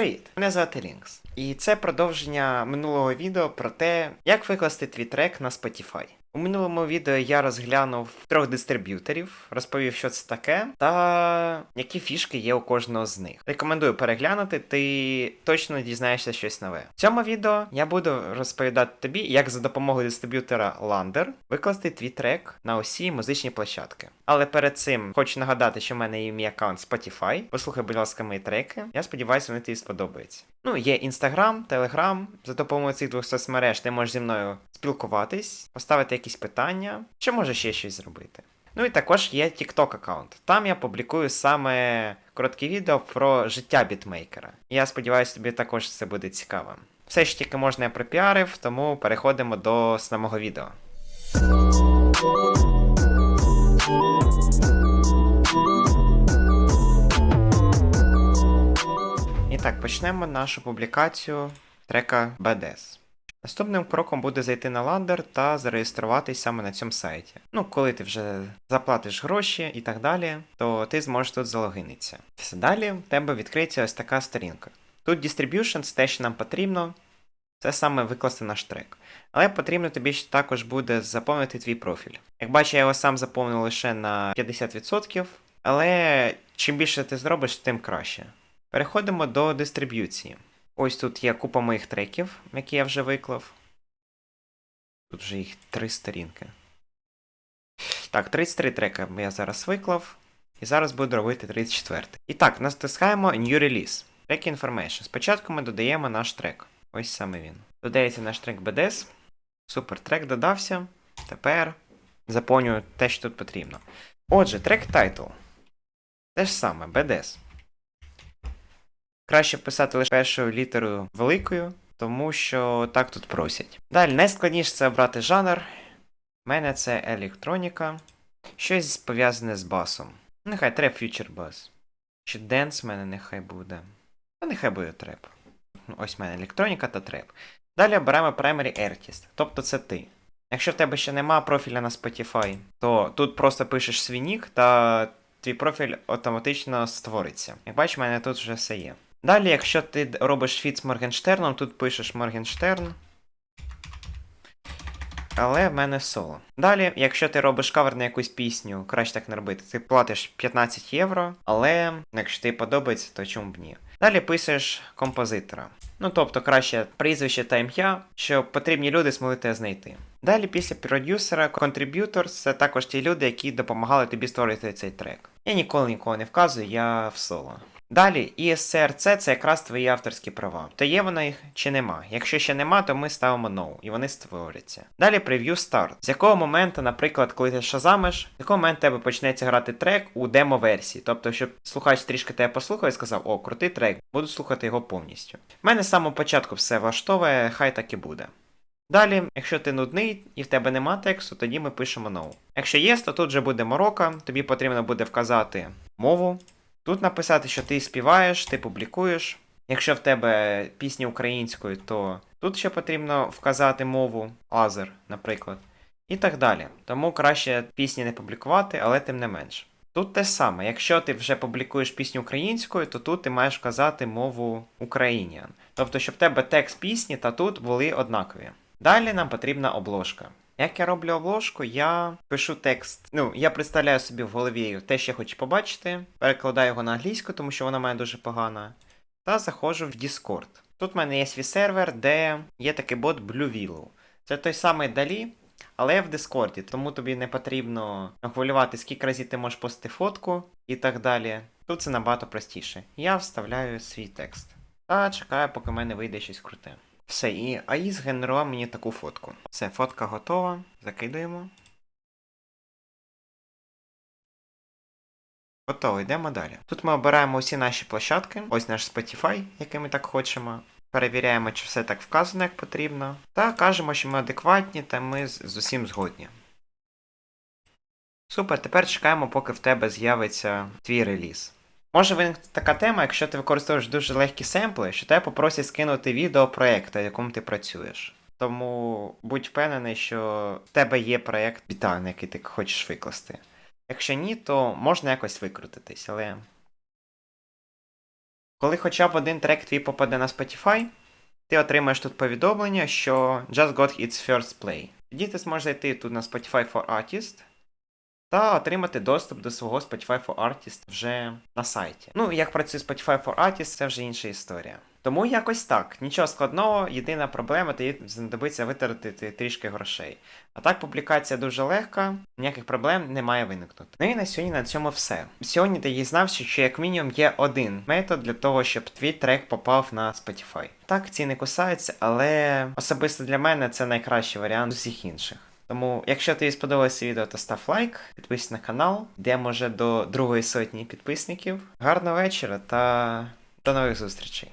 Привіт! Мене звати Лінкс. І це продовження минулого відео про те, як викласти твій трек на Spotify. У минулому відео я розглянув трьох дистриб'юторів, розповів, що це таке, та які фішки є у кожного з них. Рекомендую переглянути, ти точно дізнаєшся щось нове. В цьому відео я буду розповідати тобі, як за допомогою дистриб'ютора Lander викласти твій трек на усі музичні площадки. Але перед цим хочу нагадати, що в мене є мій аккаунт Spotify. Послухай, будь ласка, мої треки. Я сподіваюся, вони тобі сподобаються. Ну, є Instagram, Telegram. За допомогою цих двох соцмереж ти можеш зі мною спілкуватись, поставити якісь питання, чи може ще щось зробити. Ну і також є TikTok аккаунт. Там я публікую саме короткі відео про життя бітмейкера. Я сподіваюся, тобі також це буде цікаво. Все ж тільки можна я пропіарив, тому переходимо до самого відео. І так, почнемо нашу публікацію трека BDS. Наступним кроком буде зайти на Lander та зареєструватись саме на цьому сайті. Ну, коли ти вже заплатиш гроші і так далі, то ти зможеш тут залогинитися. Далі в тебе відкриється ось така сторінка. Тут Distributions, те, що нам потрібно, це саме викласти наш трек. Але потрібно тобі також буде заповнити твій профіль. Як бачиш, я його сам заповнив лише на 50%, але чим більше ти зробиш, тим краще. Переходимо до дистриб'юції. Ось тут є купа моїх треків, які я вже виклав. Тут вже їх три сторінки. Так, 33 треки я зараз виклав. І зараз буду робити 34. І так, натискаємо New Release. Track Information. Спочатку ми додаємо наш трек. Ось саме він. Додається наш трек BDS. Супер, трек додався. Тепер заповнюю те, що тут потрібно. Отже, трек title. Те ж саме, BDS. Краще писати лише першою літерою великою, тому що так тут просять. Далі, найскладніше це обрати жанр. У мене це електроніка. Щось пов'язане з басом. Нехай треп фьючер бас. Чи денс в мене нехай буде. Та нехай буде треп. Ну, Ось в мене електроніка та треп. Далі обираємо Primary Artist, тобто це ти. Якщо в тебе ще нема профіля на Spotify, то тут просто пишеш свій нік та твій профіль автоматично створиться. Як бачиш, в мене тут вже все є. Далі, якщо ти робиш фіт з Моргенштерном, тут пишеш Моргенштерн. Але в мене соло. Далі, якщо ти робиш кавер на якусь пісню, краще так не робити, ти платиш 15 євро, але якщо тобі подобається, то чому б ні. Далі пишеш композитора. Ну тобто краще прізвище та ім'я, щоб потрібні люди змогли тебе знайти. Далі, після продюсера, контриб'ютор це також ті люди, які допомагали тобі створити цей трек. Я ніколи нікого не вказую, я в соло. Далі, ESCRC це якраз твої авторські права. То є вона їх чи нема. Якщо ще нема, то ми ставимо no, і вони створяться. Далі прев'ю старт. З якого моменту, наприклад, коли ти шазамиш, з якого моменту тебе почнеться грати трек у демо-версії. Тобто, щоб слухач трішки тебе послухав і сказав, о, крутий трек, буду слухати його повністю. У мене з самого початку все влаштовує, хай так і буде. Далі, якщо ти нудний і в тебе нема тексту, тоді ми пишемо no. Якщо є, то тут вже буде морока, тобі потрібно буде вказати мову. Тут написати, що ти співаєш, ти публікуєш. Якщо в тебе пісні українською, то тут ще потрібно вказати мову, азер, наприклад. І так далі. Тому краще пісні не публікувати, але тим не менш. Тут те саме, якщо ти вже публікуєш пісню українською, то тут ти маєш вказати мову Ukrainian. Тобто, щоб в тебе текст пісні та тут були однакові. Далі нам потрібна обложка. Як я роблю обложку, я пишу текст. Ну, я представляю собі в голові те, що я хочу побачити, перекладаю його на англійську, тому що вона мене дуже погана. Та заходжу в Discord. Тут в мене є свій сервер, де є такий бот Blue Willow. Це той самий Далі, але я в Дискорді, тому тобі не потрібно хвилювати, скільки разів ти можеш постити фотку і так далі. Тут це набагато простіше. Я вставляю свій текст. Та чекаю, поки в мене вийде щось круте. Все, і АІ згенерував мені таку фотку. Все, фотка готова. Закидуємо. Готово, йдемо далі. Тут ми обираємо усі наші площадки. Ось наш Spotify, який ми так хочемо. Перевіряємо, чи все так вказано, як потрібно. Та кажемо, що ми адекватні та ми з, усім згодні. Супер, тепер чекаємо, поки в тебе з'явиться твій реліз. Може виникнути така тема, якщо ти використовуєш дуже легкі семпли, що тебе попросять скинути відео проєкту, в якому ти працюєш. Тому будь впевнений, що в тебе є проєкт на який ти хочеш викласти. Якщо ні, то можна якось викрутитись, але Коли хоча б один трек твій попаде на Spotify, ти отримаєш тут повідомлення, що Just got its first play. Тоді ти зможеш зайти тут на Spotify for Artist та отримати доступ до свого Spotify for Artist вже на сайті. Ну, як працює Spotify for Artist, це вже інша історія. Тому якось так. Нічого складного, єдина проблема, тобі знадобиться витратити трішки грошей. А так, публікація дуже легка, ніяких проблем не має виникнути. Ну і на сьогодні на цьому все. Сьогодні ти дізнався, що як мінімум є один метод для того, щоб твій трек попав на Spotify. Так, ці не кусаються, але особисто для мене це найкращий варіант з усіх інших. Тому, якщо тобі сподобалося відео, то став лайк, підписуйся на канал, Йдемо вже до другої сотні підписників. Гарного вечора та до нових зустрічей!